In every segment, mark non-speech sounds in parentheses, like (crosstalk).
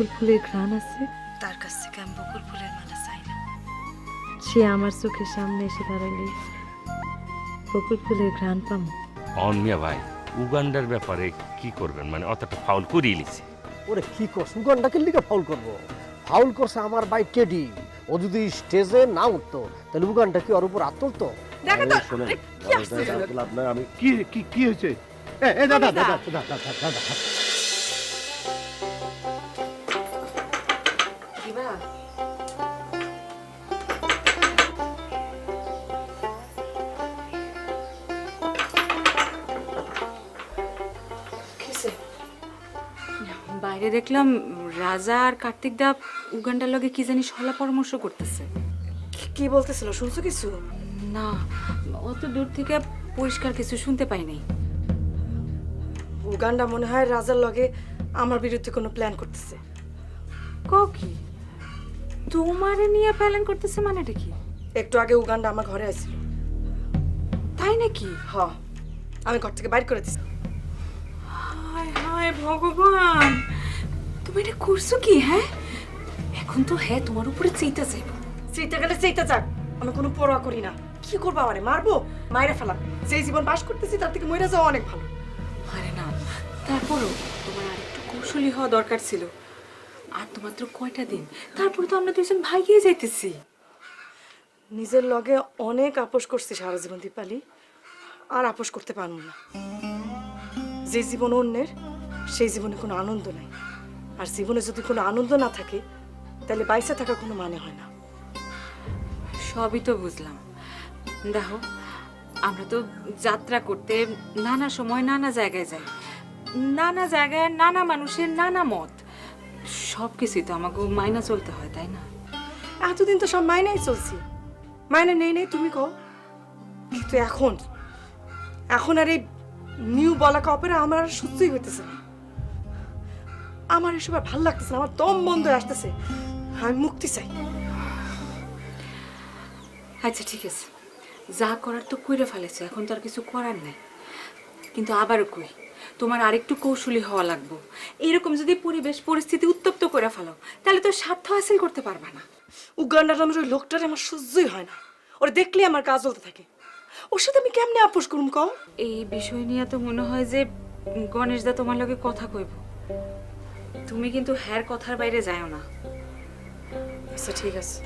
বকুল ফুলের ঘ্রাণ আছে? তার কাছ থেকে আমি বকুল ফুলের মালা চাই না। সে আমার চোখের সামনে এসে দাঁড়ালে বকুল ফুলের ঘ্রাণ পাবো অনমিয়া ভাই উগান্ডার ব্যাপারে কি করবেন? মানে অতটা ফাউল করিয়ে লিছে ওরে কি করছ? উগান্ডাকে লিগে ফাউল করব? ফাউল করছে আমার ভাই টেডি ও যদি স্টেজে না উঠতো তাহলে উগান্ডা কি ওর উপর আত্মত দেখো তো কি আসছে? আমি কি কি কি হয়েছে? এ এ দাদা দাদা দাদা দাদা। বাইরে দেখলাম রাজা আর কার্তিক দা উগান্ডার লগে কি জানি সলা পরামর্শ করতেছে। কি বলতেছিল? শুনছো কিছু? না অত দূর থেকে পরিষ্কার কিছু শুনতে পাই নাই। উগান্ডা মনে হয় রাজার লগে আমার বিরুদ্ধে কোনো প্ল্যান করতেছে। কও কি? তোমারে নিয়ে প্ল্যান করতেছে মানেটা কি? একটু আগে উগান্ডা আমার ঘরে আসছিল তাই নাকি? হ আমি ঘর থেকে বাইর করে দিছি। হায় হায় ভগবান! তুমি এটা করছ কি হ্যাঁ? এখন তো হ্যাঁ তোমার উপরে চেইতে যাইব সেইটা গেলে সেইটা যাক আমি কোনো পরোয়া করি না। কি করব আমারে মারবো? মায়েরা ফেলা। যেই জীবন বাস করতেছি তার থেকে মরে যাওয়া অনেক ভালো। আরে না তারপরও তোমার আরেকটু কৌশলী হওয়া দরকার ছিল। আর তো মাত্র কয়টা দিন তারপরে তো আমরা দুইজন ভাগিয়ে যাইতেছি। নিজের লগে অনেক আপোষ করছি সারা জীবন দীপালি। আর আপোষ করতে পারব না। যে জীবন অন্যের সেই জীবনে কোনো আনন্দ নাই। আর জীবনে যদি কোনো আনন্দ না থাকে তাহলে বাইসে থাকা কোনো মানে হয় না। সবই তো বুঝলাম। দেখো আমরা তো যাত্রা করতে নানা সময় নানা জায়গায় যাই। নানা জায়গায় নানা মানুষের নানা মত। সব কিছুই তো আমাকে মাইনা চলতে হয় তাই না? এতদিন তো সব মাইনাই চলছি। মাইনে নেই নেই তুমি কও। কিন্তু এখন এখন আর এই নিউ বলাকা অপেরা আমার আর সহ্যই হইতেছে না। আমার এসব আর ভালো লাগতেছে না আমার দম বন্ধ হয়ে আসতেছে। আমি মুক্তি চাই। আচ্ছা ঠিক আছে। যা করার তো কইরে ফেলেছে এখন তো আর কিছু করার নাই। কিন্তু আবারও কই তোমার আরেকটু কৌশলী হওয়া লাগবো। এরকম যদি পরিবেশ পরিস্থিতি উত্তপ্ত করে ফেলো তাহলে তো স্বার্থ হাসিল করতে পারবা না। উগান্ডার নামের ওই লোকটারে আমার সহ্যই হয় না। ওরা দেখলেই আমার কাজ চলতে থাকে। ওর সাথে আমি কেমনে আপোষ করুম কও? এই বিষয় নিয়ে তো মনে হয় যে গণেশ দা তোমার লগে কথা কইব। তুমি কিন্তু হ্যার কথার বাইরে যাও না। আচ্ছা ঠিক আছে।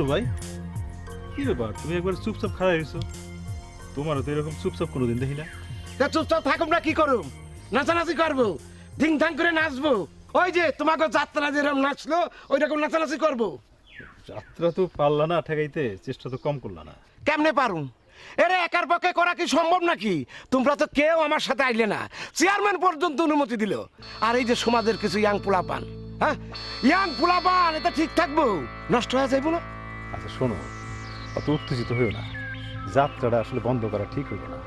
জোর ভাই? কি ব্যাপার? তুমি একবার চুপচাপ খাড়া হয়েছো। তোমারও তো এরকম চুপচাপ কোনোদিন দেখি না। তা চুপচাপ থাকুম না কি করুম? নাচানাচি করব ধিং ধাং করে নাচবো। ওই যে তোমাকে যাত্রা যেরকম নাচলো ওই রকম নাচানাচি করব। যাত্রা তো পারলা না ঠেকাইতে চেষ্টা তো কম করলা না। কেমনে পারুম? এরে একার পক্ষে করা কি সম্ভব নাকি? তোমরা তো কেউ আমার সাথে আইলে না। চেয়ারম্যান পর্যন্ত অনুমতি দিল। আর এই যে সমাজের কিছু ইয়াং পোলাপান হ্যাঁ? ইয়াং পোলাপান এটা ঠিক থাকব? নষ্ট হয়ে যাইবো না? আচ্ছা শোনো, অত উত্তেজিত হইও না। যাত্রাটা আসলে বন্ধ করা ঠিক হইব না।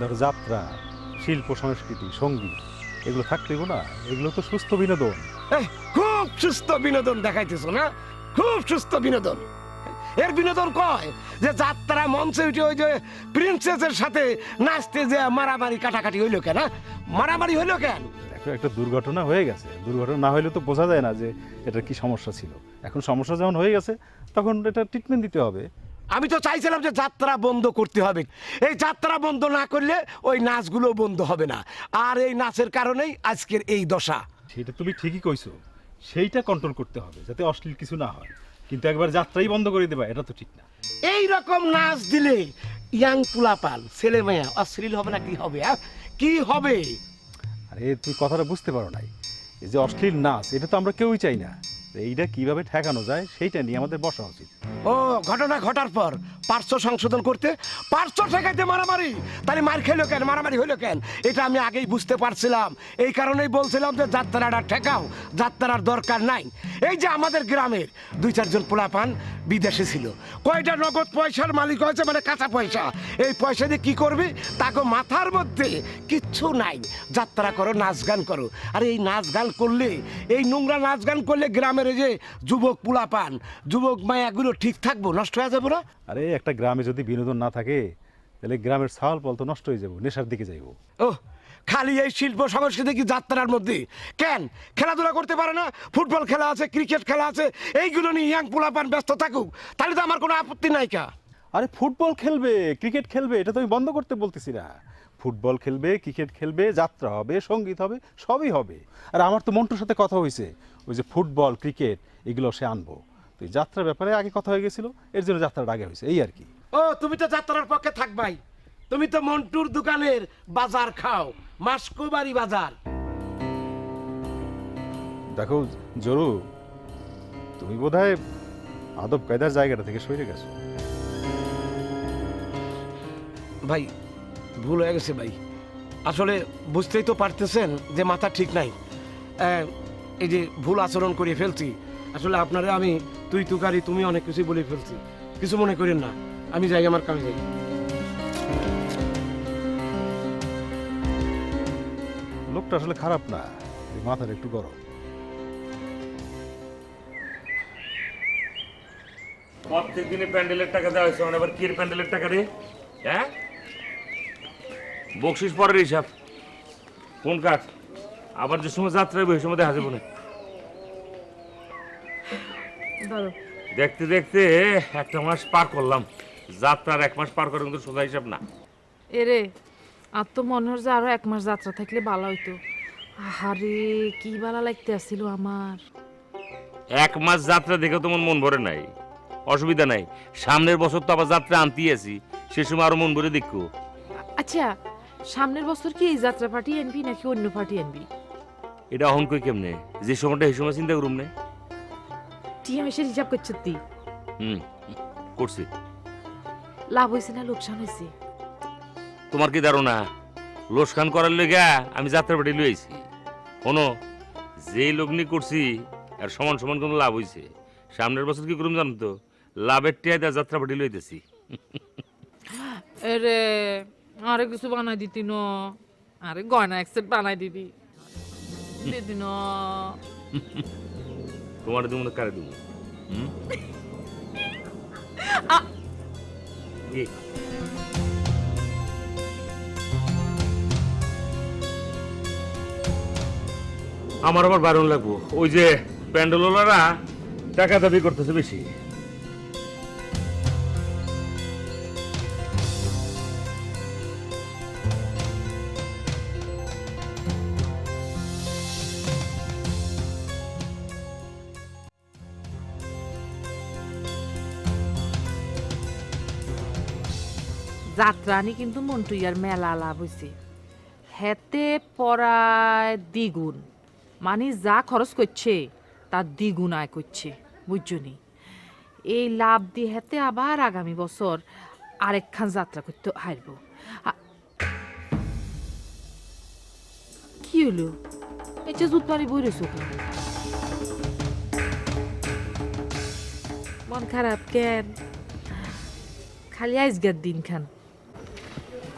ধরো যাত্রা, শিল্প, সংস্কৃতি সংগীত এগুলো থাকলেও না? এগুলো তো সুস্থ বিনোদন। খুব সুস্থ বিনোদন দেখাইতেছো না? খুব সুস্থ বিনোদন। এর বিনোদন কয়? যে যাত্রা মঞ্চে উঠে ওই যে প্রিন্সেসের সাথে নাচতে যে মারামারি কাটাকাটি হইল কেন হ্যাঁ? মারামারি হইল কেন? একটা দুর্ঘটনা হয়ে গেছে। দুর্ঘটনা না হলে তো বোঝা যায় না যে এটা কি সমস্যা ছিল। এখন সমস্যা যখন হয়ে গেছে তখন এটা ট্রিটমেন্ট দিতে হবে। আমি তো চাইছিলাম যে যাত্রা বন্ধ করতে হবে। এই যাত্রা বন্ধ না করলে ওই নাচগুলো বন্ধ হবে না। আর এই নাচের কারণেই আজকের এই দশা। সেটা তুমি ঠিকই কইছো। সেইটা কন্ট্রোল করতে হবে যাতে অশ্লীল কিছু না হয়। কিন্তু একবার যাত্রাই বন্ধ করে দেবা এটা তো ঠিক না। এই রকম নাচ দিলে ইয়াং পুলাপাল ছেলে মেয়ে অশ্লীল হবে না কি হবে হ্যাঁ? কি হবে? আরে, তুই কথাটা বুঝতে পারো নাই। এই যে অশ্লীল নাচ, এটা তো আমরা কেউই চাই না। এইটা কীভাবে ঠেকানো যায়, সেইটা নিয়ে আমাদের বসা উচিত। ও, ঘটনা ঘটার পর পার্শ্ব সংশোধন করতে, পার্শ্ব ঠেকাইতে মারামারি। তাহলে মার খেলো কেন? মারামারি হলো কেন? এটা আমি আগেই বুঝতে পারছিলাম। এই কারণেই বলছিলাম যে যাত্রাটা ঠেকাও, যাত্রার দরকার নাই। এই যে আমাদের গ্রামের দুই চারজন পোলাপান বিদেশে ছিল। কয়টা নগদ পয়সার মালিক হয়েছে? মানে কাঁচা পয়সা। এই পয়সা দিয়ে কি করবে? তাকে মাথার মধ্যে কিচ্ছু নাই। যাত্রা করো, নাচ গান করো। আর এই নাচ গান করলে, এই নোংরা নাচ গান করলে গ্রামের এই যে যুবক পোলাপান যুবক মায়াগুলো ঠিক থাকব নষ্ট হয়ে যাব না? আরে একটা গ্রামে যদি বিনোদন না থাকে তাহলে গ্রামের ছাল পল তো নষ্ট হয়ে যাব নেশার দিকে যাইবো। ও খালি এই শিল্প সংস্কৃতি কি যাত্রার মধ্যে। কেন? খেলাধুলা করতে পারে না? ফুটবল খেলা আছে ক্রিকেট খেলা আছে এইগুলো নিয়ে ইয়াং পোলাপান ব্যস্ত থাকুক। তাহলে তো আমার কোনো আপত্তি নাই কা। আরে ফুটবল খেলবে ক্রিকেট খেলবে এটা তো আমি বন্ধ করতে বলতেছি না। ফুটবল খেলবে ক্রিকেট খেলবে যাত্রা হবে সংগীত হবে সবই হবে। আর আমার তো মন্টুর সাথে কথা হয়েছে ওই যে ফুটবল ক্রিকেট এগুলো সে আনব। তো এই যাত্রার ব্যাপারে আগে কথা হয়ে গেছিল এর জন্য যাত্রাটা আগে হয়েছে এই আর কি। ও তুমি তো যাত্রার পক্ষে থাকবাই তুমি তো মন্টুর দোকানের বাজার খাও মাসকোবাড়ি বাজার। দেখো জরু তুমি বোধহয় আদব কায়দার জায়গাটা থেকে সরে গেছো। ভাই ভুল হয়ে গেছে ভাই। আসলে বুঝতেই তো পারতেছেন যে মাথা ঠিক নাই। এই যে ভুল আচরণ করে ফেলছি আসলে আপনারা আমি তুই তুকারি তুমি অনেক কিছু বলে ফেলছি। কিছু মনে করেন না আমি যাই আমার কামে যাই। লোকটা আসলে খারাপ না এই মাথার একটু গরম। প্রত্যেক দিনে প্যান্ডেলের টাকা দেওয়া হয়েছে আবার কির প্যান্ডেলের টাকা রে? হ্যাঁ? বকশিস পরের হিসাব। কোন কাঠ আবার যে সময় যাত্রা হবে ওই সময় দেখা যাব না। দেখতে দেখতে একটা মাস পার করলাম। যাত্রার এক মাস পার করার কিন্তু সোজা হিসাব না। এরে আর তো মনে হয় যে আরও এক মাস যাত্রা থাকলে ভালো হইতো। আহারে কি ভালো লাগতে আসছিল আমার। এক মাস যাত্রা দেখে তোমার মন ভরে নাই। অসুবিধা নাই। সামনের বছর তো আবার যাত্রা আনতেই আছি। সে সময় আরও মন ভরে দেখো আচ্ছা সামনের বছর কি এই যাত্রা পার্টি আনবি নাকি অন্য পার্টি আনবি এটা অহন কই কেমনে? যে সময়টা এই সময় চিন্তা করুম নে। না টিএমএসের হিসাব করছ তুই হুম করছি। লাভ হয়েছে না লোকসান হয়েছে তোমার কি ধারণা? লোকসান করার লেগা আমি যাত্রা পাটি লইছি শোনো যেই লগ্নি করছি আর সমান সমান কোনো লাভ হইছে। সামনের বছর কি করুম জানো তো? লাভের টিয়া যাত্রা পাটি লইতেছি। এরে আরে কিছু বানাই দিতি ন। আরে গয়না এক সেট বানাই দিবি দিদি ন। তোমার দেবো না কারে দেবো? হুম? আমার আবার বারণ লাগবো। ওই যে প্যান্ডেলওয়ালারা টাকা দাবি করতেছে বেশি। যাত্রা আনি কিন্তু মন্টু ইয়ার মেলা লাভ হয়েছে হেতে পড়ায় দ্বিগুণ। মানে যা খরচ করছে তার দ্বিগুণ আয় করছে বুঝছনি এই লাভ দিয়ে হেতে আবার আগামী বছর আরেকখান যাত্রা করতে হারব কি হলো? যে জুত মারি বই রয়েছে মন খারাপ কেন? খালি আইসগার দিন খান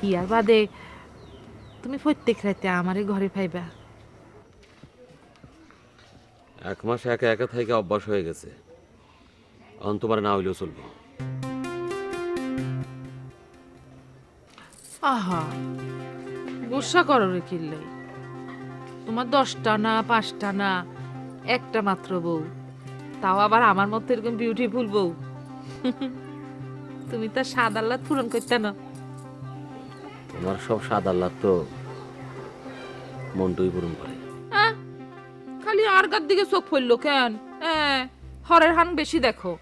ইয়ার বাদে তুমি প্রত্যেক রাতে আমারে ঘরে পাইবা। এক মাস একা একা থেকে অভ্যাস হয়ে গেছে। এখন তোমার না হইলেও চলবো। আহা গুসা করো রে কিল্লাই। তোমার দশটা না পাঁচটা না একটা মাত্র বউ। তাও আবার আমার মতো এরকম বিউটিফুল বউ। তুমি তো সাদাল্লা পূরণ করতে না। তোমার সব স্বাদ আল্লাহ তো মনটুই পূরণ করে। খালি আর গার দিকে চোখ ফেলল কেন? হ্যাঁ হরের হান বেশি দেখো।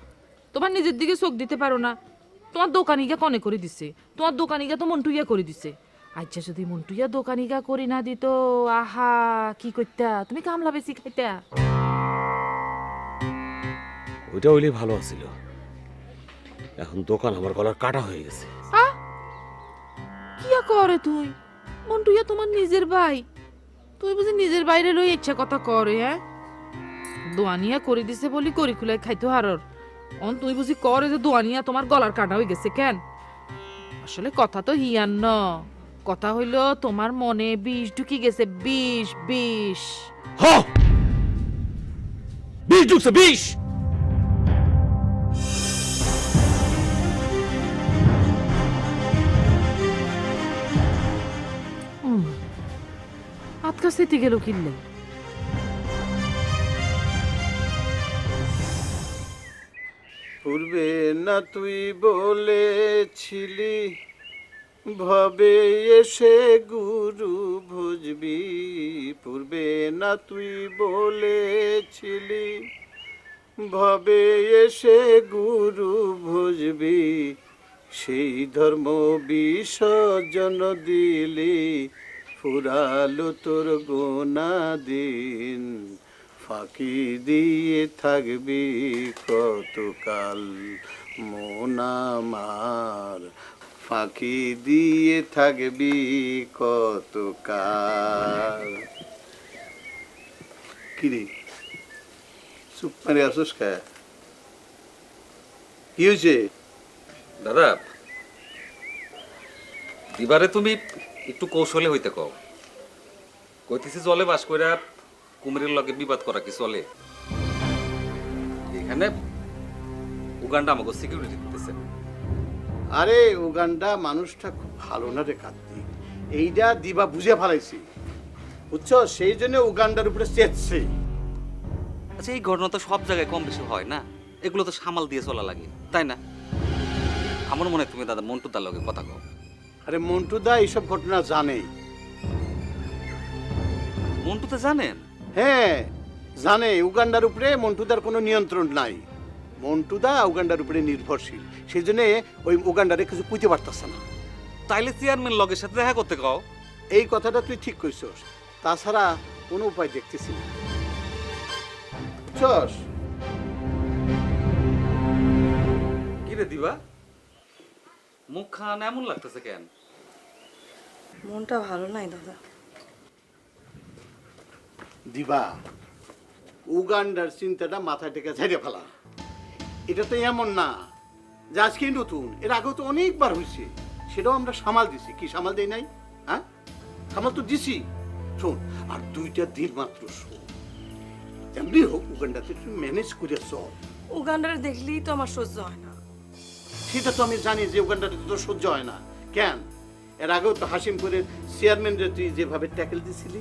তোমার নিজের দিকে চোখ দিতে পারো না। তোমার দোকানিগা কনে করে দিছে। তোমার দোকানিগা তো মন্টুইয়া করে দিছে। আচ্ছা যদি মন্টুইয়া দোকানিগা করি না দিত আহা কি করতা তুমি কামলা বেশি খাইতা। ওইটা হইলেই ভালো আছিল। এখন দোকান আমার গলার কাটা হয়ে গেছে। কি করে তুই? মন্টু, ইয়া তোমার নিজের ভাই। তুই বুঝি নিজের বাইরে লই ইচ্ছা কথা করে হ্যাঁ? দোয়ানিয়া করে দিছে বলি করি খুলে খাইতো হারর। অন, তুই বুঝি করে যে দোয়ানিয়া তোমার গলার কাটা হয়ে গেছে কেন? আসলে কথা তো হিয়ান ন। কথা হইল তোমার মনে বিষ ঢুকি গেছে, বিষ বিষ। হ! বিষ ঢুকছে, বিষ! সেতে গেল কিনলে। পূর্বে না তুই বলেছিলি, ভবে এসে গুরু ভুজবি। পূর্বে না তুই বলেছিলি, ভবে এসে গুরু ভুজবি। সেই ধর্ম বিসর্জন দিলি ফুরালো তোর গোনা দিন, ফাঁকি দিয়ে থাকবি কতকাল? মন আমার ফাঁকি দিয়ে থাকবি কতকাল? কিরে? চুপ মারে আসোস কা? কি হয়েছে? দাদা, দিবারে তুমি একটু কৌশলে হইতে কও। কইতেছি জলে বাস কইরা কুমিরের লগে বিবাদ করা কি চলে? এখানে উগান্ডা আমাকে সিকিউরিটি দিতেছে। আরে উগান্ডা মানুষটা খুব ভালো না রে কার্তিক। এইটা দিবা বুঝে ফেলাইছি। বুঝছ? সেই জন্য উগান্ডার উপরে চেতছে আচ্ছা এই ঘটনা তো সব জায়গায় কম বেশি হয় না? এগুলো তো সামাল দিয়ে চলা লাগে তাই না? আমার মনে হয় তুমি দাদা মন্টু তার লগে কথা কও। আরে মন্টুদা এইসব ঘটনা জানেই। মন্টু তো জানেন? হ্যাঁ জানে উগান্ডার উপরে মন্টুদার কোনো নিয়ন্ত্রণ নাই। মন্টুদা উগান্ডার উপরে নির্ভরশীল। সেই জন্য ওই উগান্ডারে কিছু পুঁতে পারতেছে না। তাইলে চেয়ারম্যান লগের সাথে দেখা করতে কও। এই কথাটা তুই ঠিক কইছস। তাছাড়া কোনো উপায় দেখতেছি না। বুঝছস কি রে দিবা? মুখ খান এমন লাগতেছে কেন? মনটা ভালো নাই দাদা। দিবা উগান্ডার চিন্তাটা মাথায় থেকে ঝেড়ে ফেলা। এটা তো এমন না। যে আজকেই নতুন এর আগেও তো অনেকবার হয়েছে সেটাও আমরা সামাল দিছি। কি সামাল দেই নাই? হ্যাঁ? সামাল তো দিছি। শোন আর দুইটা দিন মাত্র শোন। যেমনি হোক উগান্ডাতে তুই ম্যানেজ করে চল উগান্ডারে দেখলেই তো আমার সহ্য হয় না। সেটা তো আমি জানি যে উগান্ডাতে তো সহ্য হয় না। কেন? এর আগেও তো হাসিমপুরের চেয়ারম্যানরা তুই যেভাবে ট্যাকেল দিছিলি,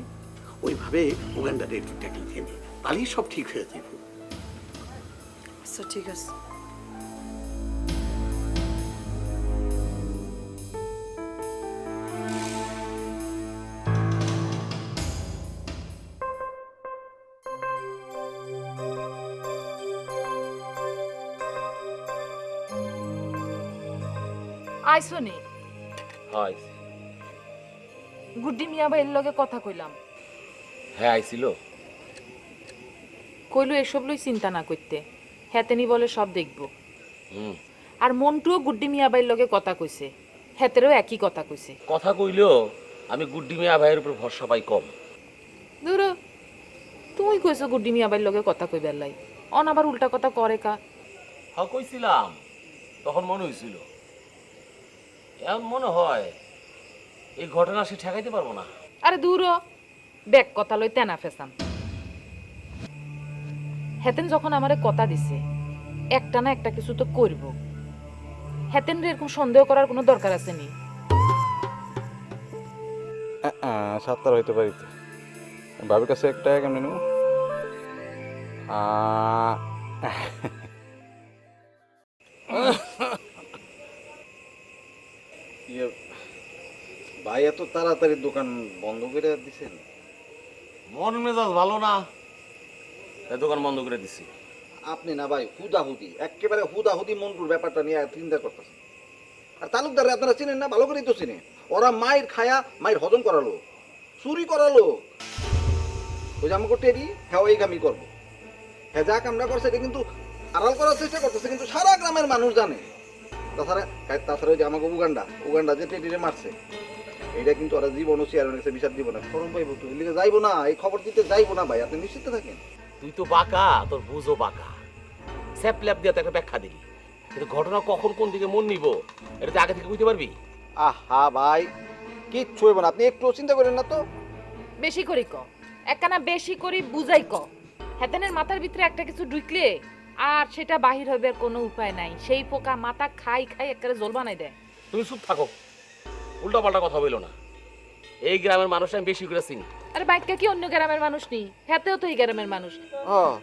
ওইভাবে উগান্ডারে একটু ট্যাকেল দিয়ে নি তাহলেই সব ঠিক হয়ে যাবে। আচ্ছা ঠিক আছে। আইসনি হয় গুড্ডি মিয়া ভাইয়ের লগে কথা কইলাম। হ্যাঁ আইছিল। কইলো এসব লই চিন্তা না করতে। হেতেনি বলে সব দেখব। হুম। আর মন্টুও গুড্ডি মিয়া ভাইয়ের লগে কথা কইছে। হেতেরও একই কথা কইছে। কথা কইলেও আমি গুড্ডি মিয়া ভাইয়ের উপর ভরসা পাই কম। দূর তুই কইছো গুড্ডি মিয়া ভাইয়ের লগে কথা কইবার লাই। অন আবার উল্টা কথা করে কা। হা কইছিলাম। তখন মনে হয়েছিল এমন মনে হয় এই ঘটনা সে ঠেকাইতে পারব না। আরে দূর ব্যাক কথা লই তেনা ফেসান হেতেন যখন আমারে কথা দিছে একটা না একটা কিছু তো করব। হেতেন এরকম সন্দেহ করার কোনো দরকার আছে নি? সাতটার হইতে পারিতে। বাবির কাছে একটা কেমন নেব? ভাই এত তাড়াতাড়ি দোকান বন্ধ করে দিছেন? মন মেজাজ ভালো না। তাই দোকান বন্ধ করে দিছি। আপনি না ভাই হুদাহুদি একেবারে হুদাহুদি মন্টুর ব্যাপারটা নিয়ে চিন্তা করতেছেন। আর তালুকদার আপনারা চিনেন না? ভালো করেই তো চিনে। ওরা মায়ের খায়া মায়ের হজম করালো চুরি করালো ওই যে আমাকে টেরি হ্যাঁ ওই কামি করব। হ্যাঁ যা কামরা করছে এটা কিন্তু আড়াল করার চেষ্টা করতেছে কিন্তু সারা গ্রামের মানুষ জানে। তাছাড়া তাছাড়া ওই যে আমাকে উগান্ডা উগান্ডা যে টেটিরে মারছে এটা কিন্তু ওরা জীবনও চেয়ারম্যানের কাছে বিচার দিব না ফরম পাইবো তো এদিকে যাইবো না এই খবর দিতে যাইবো না ভাই আপনি নিশ্চিত থাকেন? তুই তো বাঁকা তোর বুঝো বাঁকা। স্যাপ ল্যাপ দিয়ে তো একটা ব্যাখ্যা দিলি। কিন্তু ঘটনা কখন কোন দিকে মন নিব এটা তুই আগে থেকে বুঝতে পারবি? আহা ভাই কিচ্ছু হইব না আপনি একটু চিন্তা করেন না তো। বেশি করি ক। একখানা বেশি করি বুঝাই ক। হেতেনের মাথার ভিতরে একটা কিছু ঢুকলে আর সেটা বাহির হবে কোনো উপায় নাই। সেই পোকা মাথা খাই খাই একেবারে জল বানাই দেয়। তুমি চুপ থাকো। উল্টা পাল্টা কথা বলো না। এই গ্রামের মানুষ আমি বেশি করে চিনি। আরে বাইকা কি অন্য গ্রামের মানুষ নেই হেতেও তো এই গ্রামের মানুষ। হ্যাঁ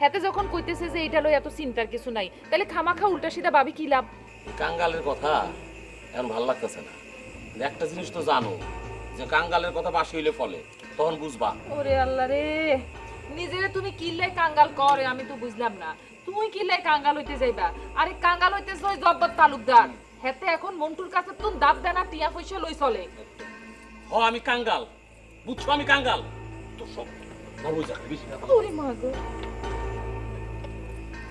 হেতে যখন কইতেছে যে এটা লই এত চিন্তার কিছু নাই তাহলে খামাখা উল্টা সিধা ভাবি কি লাভ? কাঙ্গালের কথা এখন ভালো লাগতেছে না। কিন্তু একটা জিনিস তো জানো যে কাঙ্গালের কথা বাসি হইলে ফলে তখন বুঝবা। ওরে আল্লাহ রে নিজেরে তুমি কিল্লাই কাঙ্গাল করে আমি তো বুঝলাম না। তুই কিল্লাই কাঙ্গাল হইতে যাইবা? আরে কাঙ্গাল হইতে ওই জব্বর তালুকদার। হেতে এখন মন্টুর কাছে তুই দাব দেনা টিয়া পয়সা লই চলে। হ আমি কাঙ্গাল। বুঝছ আমি কাঙ্গাল? তো সব ওরে মা গো।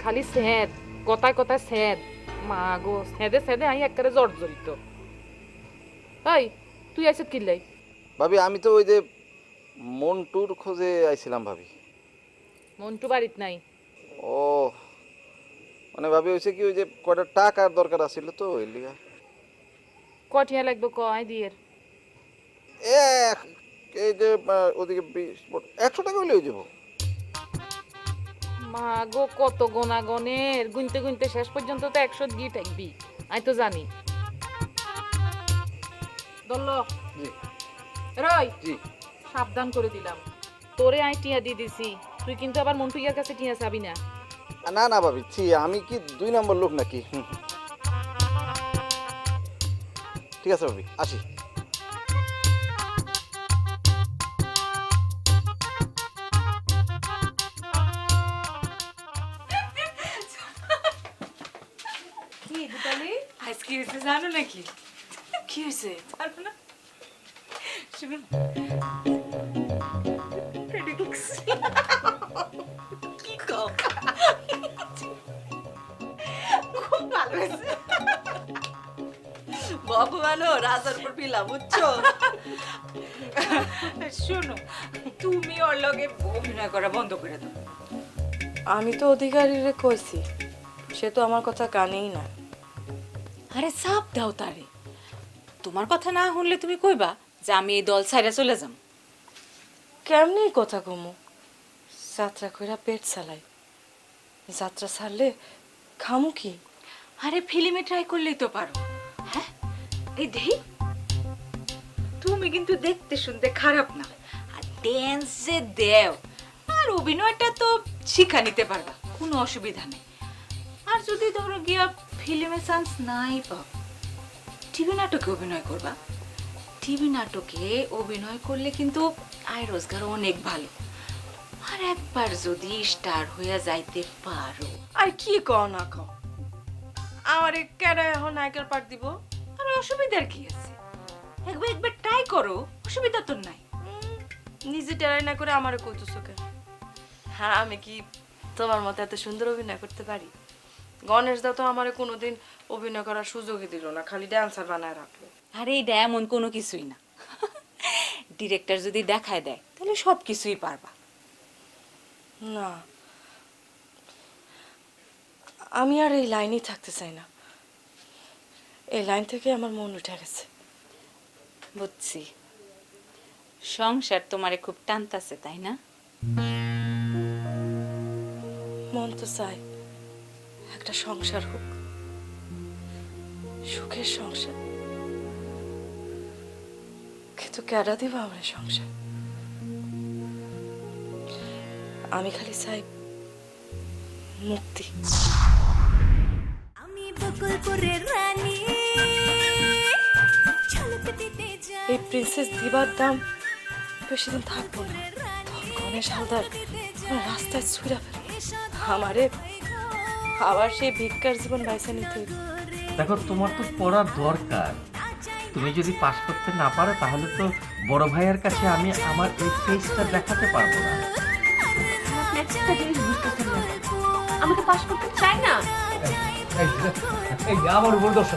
খালি স্যাদ কথায় কথায় স্যাদ। মা গো স্যাদে স্যাদে আই একবারে জর্জরিত। এই তুই আইছত কিল্লাই ভাবি আমি তো ওই যে মন্টুর খোঁজে আইছিলাম ভাবি। মন্টু বাড়িত নাই। ও মানে ভাবি হয়েছে কি ওই যে কয়টা টাকার দরকার আছিল তো ওই লিগা। কটিয়া লাগবে কয় দিয়ের এক এই যে আহ, ওদিকে বিশ একশো টাকা হলে হয়ে যাব। মা গো কত গোনাগনের গুনতে গুনতে শেষ পর্যন্ত তো একশো গিয়ে থাকবি। আমি তো জানি। দল্ল। জি। রয়। জি। সাবধান করে দিলাম। তোরে আই টিয়া দিয়ে দিছি। তুই কিন্তু আবার মন্টু ইয়ার কাছে টিয়া চাবি না। না না ভাবি ছি আমি কি দুই নম্বর লোক নাকি? হুম। ঠিক আছে ভাবি আসি। কি হয়েছে জানো নাকি? কি হয়েছে? জানো না? শুনো বাবু ভালো রাজার উপর পিলাম বুঝছ? শোনো তুমি ওর লগে অভিনয় করা বন্ধ করে দাও। আমি তো অধিকারীরে কইছি সে তো আমার কথা কানেই না। আরে সাপ দাও তারে। তোমার কথা না শুনলে তুমি কইবা যে আমি এই দল ছাইরা চলে যাম। কেমনি কথা কমু? যাত্রা কইরা পেট চালাই। যাত্রা ছাড়লে খামু কি? আরে ফিল্মে ট্রাই করলেই তো পারো। এই দেহি তুমি কিন্তু দেখতে শুনতে খারাপ না। আর ড্যান্স দেও, আর অভিনয়টা তো শিখা নিতে পারবা, কোনো অসুবিধা নেই। আর যদি ধরো গিয়া ফিল্মে চান্স নাই পাও টিভি নাটকে অভিনয় করবা। টিভি নাটকে অভিনয় করলে কিন্তু আয় রোজগার অনেক ভালো। আর একবার যদি স্টার হইয়া যাইতে পারো। আর কি কও না কও? আমার কেন এখন নায়কের পাঠ দিব? আর অসুবিধার কি আছে? একবার একবার ট্রাই করো অসুবিধা তো নাই। নিজে টেরাই না করে আমারে কইতেছো কেন? হ্যাঁ আমি কি তোমার মতো এত সুন্দর অভিনয় করতে পারি? গণেশ দা তো আমারে কোনোদিন অভিনয় করার সুযোগই দিল না খালি ড্যান্সার বানায় রাখল। আরে এটা এমন কোনো কিছুই না। (laughs) ডিরেক্টর যদি দেখায় দেয় তাহলে সব কিছুই পারবা। না। আমি আর এই লাইনেই থাকতে চাই না। এই লাইন থেকে আমার মন উঠে গেছে। বুঝছি। সংসার তোমারে খুব টানতাছে তাই না? মন তো চাই একটা সংসার হোক। সুখের সংসার। কিন্তু কেডা দিব আমরা সংসার? আমি খালি চাই মুক্তি। এই প্রিন্সেস দিবার দাম বেশি দিন থাকব না। তখন গণেশ হালদার রাস্তায় ছুঁড়া ফেলবে আমারে আবার সেই ভিক্ষার জীবন বাইসা নিতে দেখো তোমার তো পড়ার দরকার। তুমি যদি পাস করতে না পারো তাহলে তো বড় ভাইয়ের কাছে আমি আমার এই ফেসটা দেখাতে পারব না। আমি তো পাশ করতে চায় না। এই আমার উপর দোষ